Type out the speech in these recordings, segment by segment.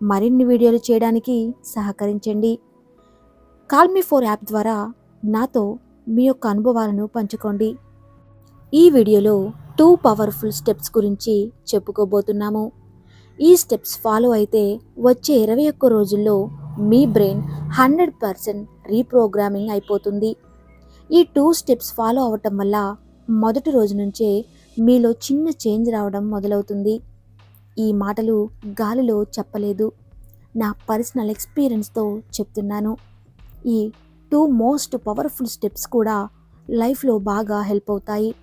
మరిన్ని వీడియోలు చేయడానికి సహకరించండి. కాల్మీ ఫోర్ యాప్ ద్వారా నాతో మీ యొక్క అనుభవాలను పంచుకోండి. ఈ వీడియోలో టూ పవర్ఫుల్ స్టెప్స్ గురించి చెప్పుకోబోతున్నాము. ఈ స్టెప్స్ ఫాలో అయితే వచ్చే ఇరవై ఒక్క రోజుల్లో మీ బ్రెయిన్ హండ్రెడ్ పర్సెంట్ రీప్రోగ్రామింగ్ అయిపోతుంది. ఈ టూ స్టెప్స్ ఫాలో అవ్వటం వల్ల మొదటి రోజు నుంచే మీలో చిన్న చేంజ్ రావడం మొదలవుతుంది. ఈ మాటలు గాలిలో చెప్పలేదు. నా పర్సనల్ ఎక్స్పీరియన్స్తో చెప్తున్నాను. ఈ టూ మోస్ట్ పవర్ఫుల్ స్టెప్స్ కూడా లైఫ్లో బాగా హెల్ప్ అవుతాయి.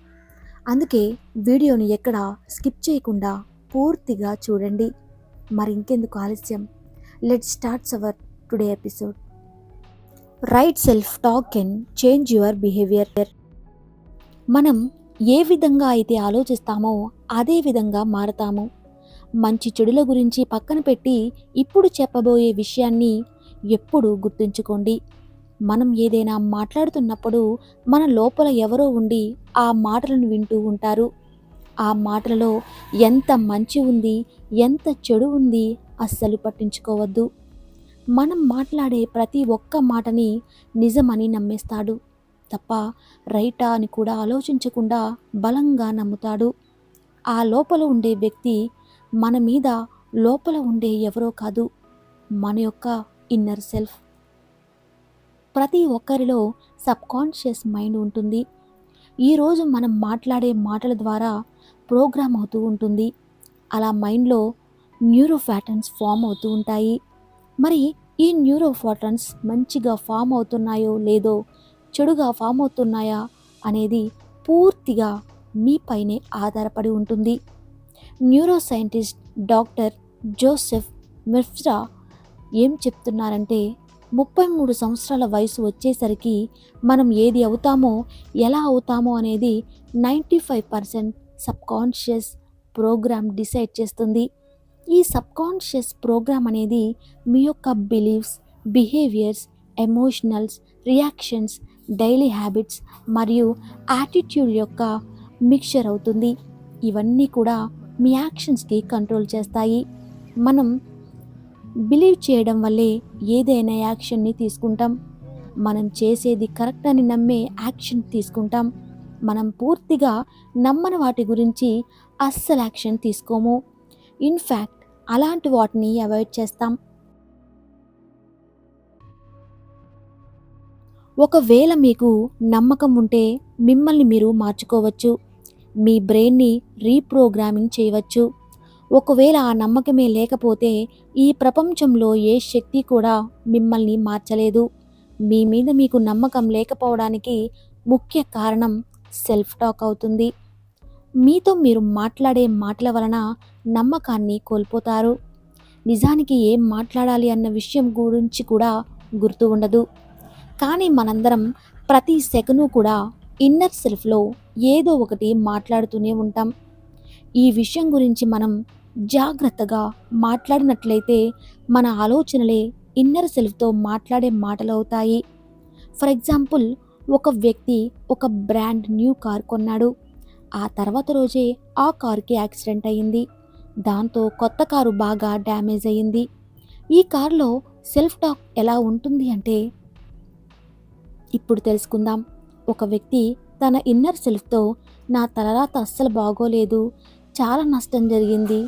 అందుకే వీడియోని ఎక్కడ స్కిప్ చేయకుండా పూర్తిగా చూడండి. మరి ఇంకెందుకు ఆలస్యం? Let starts our today episode right self talk can change your behaviour మనం ఏ విధంగా అయితే ఆలోచిస్తామో అదే విధంగా మారతాము. మంచి చెడుల గురించి పక్కన పెట్టి ఇప్పుడు చెప్పబోయే విషయాన్ని ఎప్పుడు గుర్తుంచుకోండి. మనం ఏదైనా మాట్లాడుతున్నప్పుడు మన లోపల ఎవరో ఉండి ఆ మాటలను వింటూ ఉంటారు. ఆ మాటలలో ఎంత మంచి ఉంది ఎంత చెడు ఉంది అస్సలు పట్టించుకోవద్దు. మనం మాట్లాడే ప్రతి ఒక్క మాటని నిజమని నమ్మేస్తాడు. తప్ప రైటా అని కూడా ఆలోచించకుండా బలంగా నమ్ముతాడు. ఆ లోపల ఉండే వ్యక్తి మన మీద లోపల ఉండే ఎవరో కాదు మన యొక్క ఇన్నర్ సెల్ఫ్ ప్రతి ఒక్కరిలో సబ్కాన్షియస్ మైండ్ ఉంటుంది. ఈరోజు మనం మాట్లాడే మాటల ద్వారా ప్రోగ్రామ్ అవుతూ ఉంటుంది. అలా మైండ్లో న్యూరో ప్యాటర్న్స్ ఫామ్ అవుతూ ఉంటాయి. మరి ఈ న్యూరో ప్యాటర్న్స్ మంచిగా ఫామ్ అవుతున్నాయో లేదో చెడుగా ఫామ్ అవుతున్నాయా అనేది పూర్తిగా మీపైనే ఆధారపడి ఉంటుంది. Neuro scientist doctor Joseph Murphy ఏం చెప్తున్నారంటే ముప్పై మూడు సంవత్సరాల వయసు వచ్చేసరికి మనం ఏది అవుతామో ఎలా అవుతామో అనేది ninety five percent subconscious program decide చేస్తుంది. ఈ సబ్కాన్షియస్ ప్రోగ్రామ్ అనేది మీ యొక్క beliefs behaviours emotionals reactions daily habits మరియు యాటిట్యూడ్ యొక్క మిక్చర్ అవుతుంది. ఇవన్నీ కూడా మీ యాక్షన్స్కి కంట్రోల్ చేస్తాయి. మనం బిలీవ్ చేయడం వల్లే ఏదైనా యాక్షన్ని తీసుకుంటాం. మనం చేసేది కరెక్ట్ అని నమ్మే యాక్షన్ తీసుకుంటాం. మనం పూర్తిగా నమ్మని వాటి గురించి అస్సలు యాక్షన్ తీసుకోము. ఇన్ఫ్యాక్ట్ అలాంటి వాటిని అవాయిడ్ చేస్తాం. ఒకవేళ మీకు నమ్మకం ఉంటే మిమ్మల్ని మీరు మార్చుకోవచ్చు. మీ బ్రెయిన్ని రీప్రోగ్రామింగ్ చేయవచ్చు. ఒకవేళ ఆ నమ్మకమే లేకపోతే ఈ ప్రపంచంలో ఏ శక్తి కూడా మిమ్మల్ని మార్చలేదు. మీ మీద మీకు నమ్మకం లేకపోవడానికి ముఖ్య కారణం సెల్ఫ్ టాక్ అవుతుంది. మీతో మీరు మాట్లాడే మాటల వలన నమ్మకాన్ని కోల్పోతారు. నిజానికి ఏం మాట్లాడాలి అన్న విషయం గురించి కూడా గుర్తు ఉండదు. కానీ మనందరం ప్రతి సెకను కూడా ఇన్నర్ సెల్ఫ్లో ఏదో ఒకటి మాట్లాడుతూనే ఉంటాం. ఈ విషయం గురించి మనం జాగ్రత్తగా మాట్లాడినట్లయితే మన ఆలోచనలే ఇన్నర్ సెల్ఫ్తో మాట్లాడే మాటలు అవుతాయి. ఫర్ ఎగ్జాంపుల్ ఒక వ్యక్తి ఒక బ్రాండ్ న్యూ కార్ కొన్నాడు. ఆ తర్వాత రోజే ఆ కార్కి యాక్సిడెంట్ అయ్యింది. దాంతో కొత్త కారు బాగా డ్యామేజ్ అయ్యింది. ఈ కార్లో సెల్ఫ్ టాక్ ఎలా ఉంటుంది అంటే ఇప్పుడు తెలుసుకుందాం. ఒక వ్యక్తి తన ఇన్నర్ సెల్ఫ్తో నా తలరాత అస్సలు బాగోలేదు. చాలా నష్టం జరిగింది.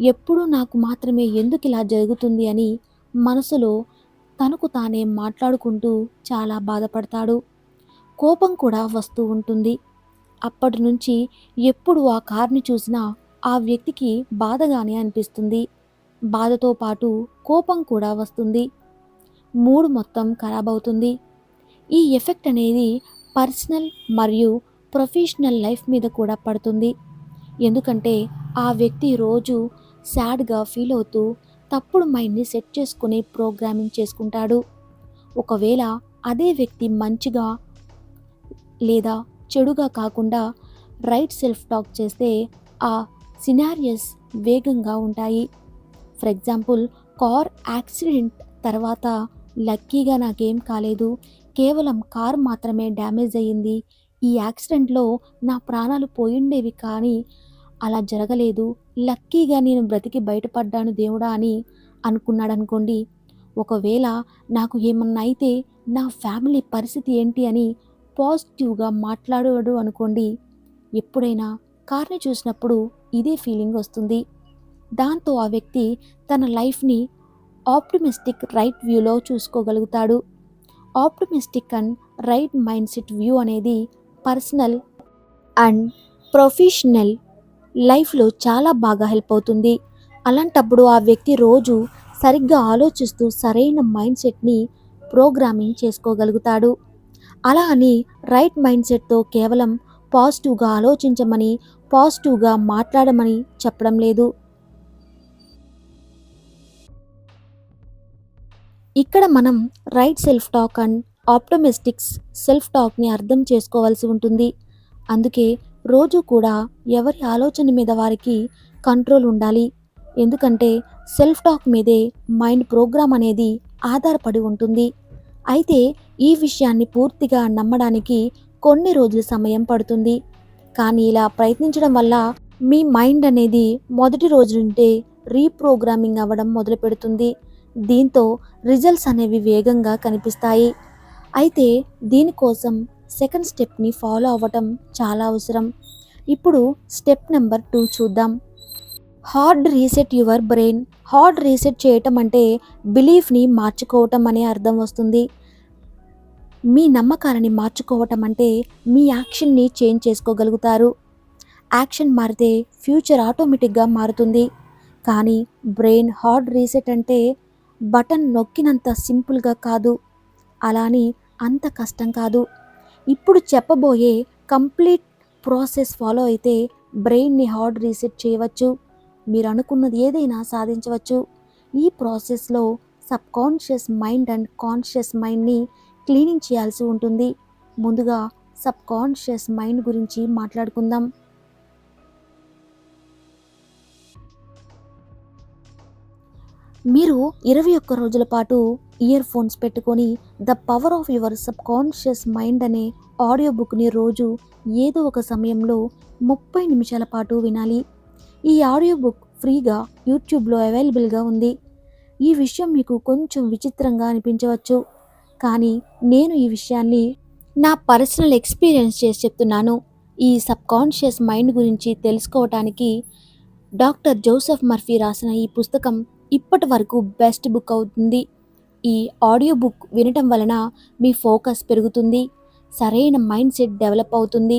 ఎప్పుడూ నాకు మాత్రమే ఎందుకు ఇలా జరుగుతుంది అని మనసులో తనకు తానే మాట్లాడుకుంటూ చాలా బాధపడతాడు. కోపం కూడా వస్తూ ఉంటుంది. అప్పటి నుంచి ఎప్పుడు ఆ కార్ని చూసినా ఆ వ్యక్తికి బాధగానే అనిపిస్తుంది. బాధతో పాటు కోపం కూడా వస్తుంది. మూడు మొత్తం ఖరాబ్ అవుతుంది. ఈ ఎఫెక్ట్ అనేది పర్సనల్ మరియు ప్రొఫెషనల్ లైఫ్ మీద కూడా పడుతుంది. ఎందుకంటే ఆ వ్యక్తి రోజు సాడ్గా ఫీల్ అవుతూ తప్పుడు మైండ్ని సెట్ చేసుకుని ప్రోగ్రామింగ్ చేసుకుంటాడు. ఒకవేళ అదే వ్యక్తి మంచిగా లేదా చెడుగా కాకుండా రైట్ సెల్ఫ్ టాక్ చేస్తే ఆ సినారియస్ వేగంగా ఉంటాయి. ఫర్ ఎగ్జాంపుల్ కార్ యాక్సిడెంట్ తర్వాత లక్కీగా నాకేం కాలేదు. కేవలం కార్ మాత్రమే డ్యామేజ్ అయ్యింది. ఈ యాక్సిడెంట్లో నా ప్రాణాలు పోయిండేవి కానీ అలా జరగలేదు. లక్కీగా నేను బ్రతికి బయటపడ్డాను దేవుడా అని అనుకున్నాడు అనుకోండి ఒకవేళ నాకు ఏమన్నా అయితే నా ఫ్యామిలీ పరిస్థితి ఏంటి అని పాజిటివ్గా మాట్లాడాడు అనుకోండి. ఎప్పుడైనా కార్ని చూసినప్పుడు ఇదే ఫీలింగ్ వస్తుంది. దాంతో ఆ వ్యక్తి తన లైఫ్ని ఆప్టిమిస్టిక్ రైట్ వ్యూలో చూసుకోగలుగుతాడు. Optimistic and right mind set view అనేది పర్సనల్ అండ్ ప్రొఫెషనల్ లైఫ్లో చాలా బాగా హెల్ప్ అవుతుంది. అలాంటప్పుడు ఆ వ్యక్తి రోజు సరిగ్గా ఆలోచిస్తూ సరైన మైండ్ సెట్ని ప్రోగ్రామింగ్ చేసుకోగలుగుతాడు. అలా అని రైట్ మైండ్ సెట్తో కేవలం పాజిటివ్గా ఆలోచించమని పాజిటివ్గా మాట్లాడమని చెప్పడం లేదు. ఇక్కడ మనం right self talk and optimistics self టాక్ని అర్థం చేసుకోవాల్సి ఉంటుంది. అందుకే రోజు కూడా ఎవరి ఆలోచన మీద వారికి కంట్రోల్ ఉండాలి. ఎందుకంటే సెల్ఫ్ టాక్ మీదే మైండ్ ప్రోగ్రామ్ అనేది ఆధారపడి ఉంటుంది. అయితే ఈ విషయాన్ని పూర్తిగా నమ్మడానికి కొన్ని రోజుల సమయం పడుతుంది. కానీ ఇలా ప్రయత్నించడం వల్ల మీ మైండ్ అనేది మొదటి రోజు నుండే రీప్రోగ్రామింగ్ అవ్వడం మొదలు పెడుతుంది దీంతో రిజల్ట్స్ అనేవి వేగంగా కనిపిస్తాయి. అయితే దీనికోసం సెకండ్ స్టెప్ని ఫాలో అవ్వటం చాలా అవసరం. ఇప్పుడు స్టెప్ నెంబర్ టూ చూద్దాం. Hard reset your brain. Hard reset చేయటం అంటే బిలీఫ్ని మార్చుకోవటం అనే అర్థం వస్తుంది. మీ నమ్మకాలని మార్చుకోవటం అంటే మీ యాక్షన్ని చేంజ్ చేసుకోగలుగుతారు. యాక్షన్ మారితే ఫ్యూచర్ ఆటోమేటిక్గా మారుతుంది. కానీ బ్రెయిన్ హార్డ్ రీసెట్ అంటే బటన్ నొక్కినంత సింపుల్గా కాదు. అలాని అంత కష్టం కాదు. ఇప్పుడు చెప్పబోయే కంప్లీట్ ప్రాసెస్ ఫాలో అయితే బ్రెయిన్ని హార్డ్ రీసెట్ చేయవచ్చు. మీరు అనుకున్నది ఏదైనా సాధించవచ్చు. ఈ ప్రాసెస్లో sub conscious mind and conscious మైండ్ని క్లీనింగ్ చేయాల్సి ఉంటుంది. ముందుగా సబ్ కాన్షియస్ మైండ్ గురించి మాట్లాడుకుందాం. మీరు ఇరవై ఒక్క రోజుల పాటు ఇయర్ ఫోన్స్ పెట్టుకొని the power of your sub conscious mind అనే ఆడియో బుక్ని రోజు ఏదో ఒక సమయంలో ముప్పై నిమిషాల పాటు వినాలి. ఈ ఆడియో బుక్ ఫ్రీగా యూట్యూబ్లో అవైలబుల్గా ఉంది. ఈ విషయం మీకు కొంచెం విచిత్రంగా అనిపించవచ్చు. కానీ నేను ఈ విషయాన్ని నా పర్సనల్ ఎక్స్పీరియన్స్ చేసి చెప్తున్నాను. ఈ సబ్ కాన్షియస్ మైండ్ గురించి తెలుసుకోవటానికి డాక్టర్ జోసెఫ్ మర్ఫీ రాసిన ఈ పుస్తకం ఇప్పటి వరకు బెస్ట్ బుక్ అవుతుంది. ఈ ఆడియో బుక్ వినటం వలన మీ ఫోకస్ పెరుగుతుంది. సరైన మైండ్ సెట్ డెవలప్ అవుతుంది.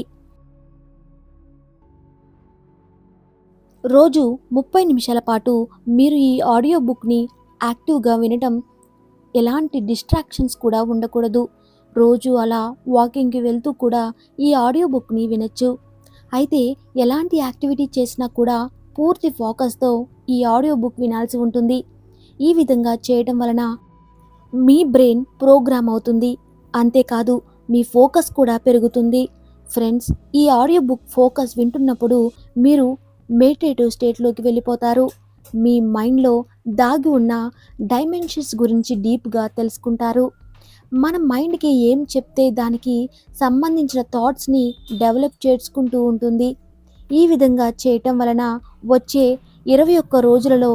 రోజు ముప్పై నిమిషాల పాటు మీరు ఈ ఆడియో బుక్ని యాక్టివ్గా వినటం ఎలాంటి డిస్ట్రాక్షన్స్ కూడా ఉండకూడదు. రోజు అలా వాకింగ్కి వెళ్తూ కూడా ఈ ఆడియో బుక్ని వినొచ్చు. అయితే ఎలాంటి యాక్టివిటీ చేసినా కూడా పూర్తి ఫోకస్తో ఈ ఆడియో బుక్ వినాల్సి ఉంటుంది. ఈ విధంగా చేయటం వలన మీ బ్రెయిన్ ప్రోగ్రామ్ అవుతుంది. అంతేకాదు మీ ఫోకస్ కూడా పెరుగుతుంది. ఫ్రెండ్స్ ఈ ఆడియో బుక్ ఫోకస్ వింటున్నప్పుడు మీరు మెడిటేటివ్ స్టేట్లోకి వెళ్ళిపోతారు. మీ మైండ్లో దాగి ఉన్న డైమెన్షన్స్ గురించి డీప్గా తెలుసుకుంటారు. మన మైండ్కి ఏం చెప్తే దానికి సంబంధించిన థాట్స్ని డెవలప్ చేసుకుంటూ ఉంటుంది. ఈ విధంగా చేయటం వలన వచ్చే ఇరవై ఒక్క రోజులలో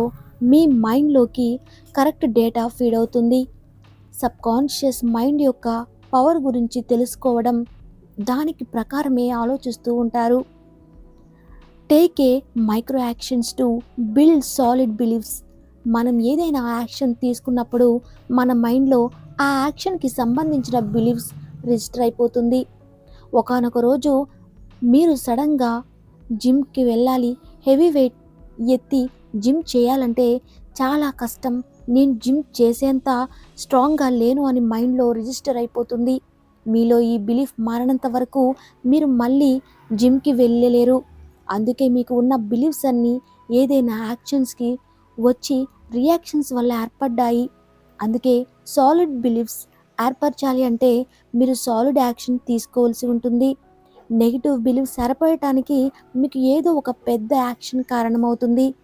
మీ మైండ్లోకి కరెక్ట్ డేటా ఫీడ్ అవుతుంది. సబ్కాన్షియస్ మైండ్ యొక్క పవర్ గురించి తెలుసుకోవడం దానికి ప్రకారమే ఆలోచిస్తూ ఉంటారు. Take a micro actions to build solid beliefs మనం ఏదైనా యాక్షన్ తీసుకున్నప్పుడు మన మైండ్లో ఆ యాక్షన్కి సంబంధించిన బిలీఫ్స్ రిజిస్టర్ అయిపోతుంది. ఒకనొక రోజు మీరు సడన్గా జిమ్కి వెళ్ళాలి. హెవీ వెయిట్ ఎత్తి జిమ్ చేయాలంటే చాలా కష్టం. నేను జిమ్ చేసేంత స్ట్రాంగ్గా లేను అని మైండ్లో రిజిస్టర్ అయిపోతుంది. మీలో ఈ బిలీఫ్ మారినంత వరకు మీరు మళ్ళీ జిమ్కి వెళ్ళలేరు. అందుకే మీకు ఉన్న బిలీఫ్స్ అన్నీ ఏదైనా యాక్షన్స్కి వచ్చి రియాక్షన్స్ వల్ల ఏర్పడ్డాయి. అందుకే సాలిడ్ బిలీఫ్స్ ఏర్పరచాలి అంటే మీరు సాలిడ్ యాక్షన్ తీసుకోవాల్సి ఉంటుంది. నెగిటివ్ బిలీవ్ సరిపోయటానికి మీకు ఏదో ఒక పెద్ద యాక్షన్ కారణమవుతుంది.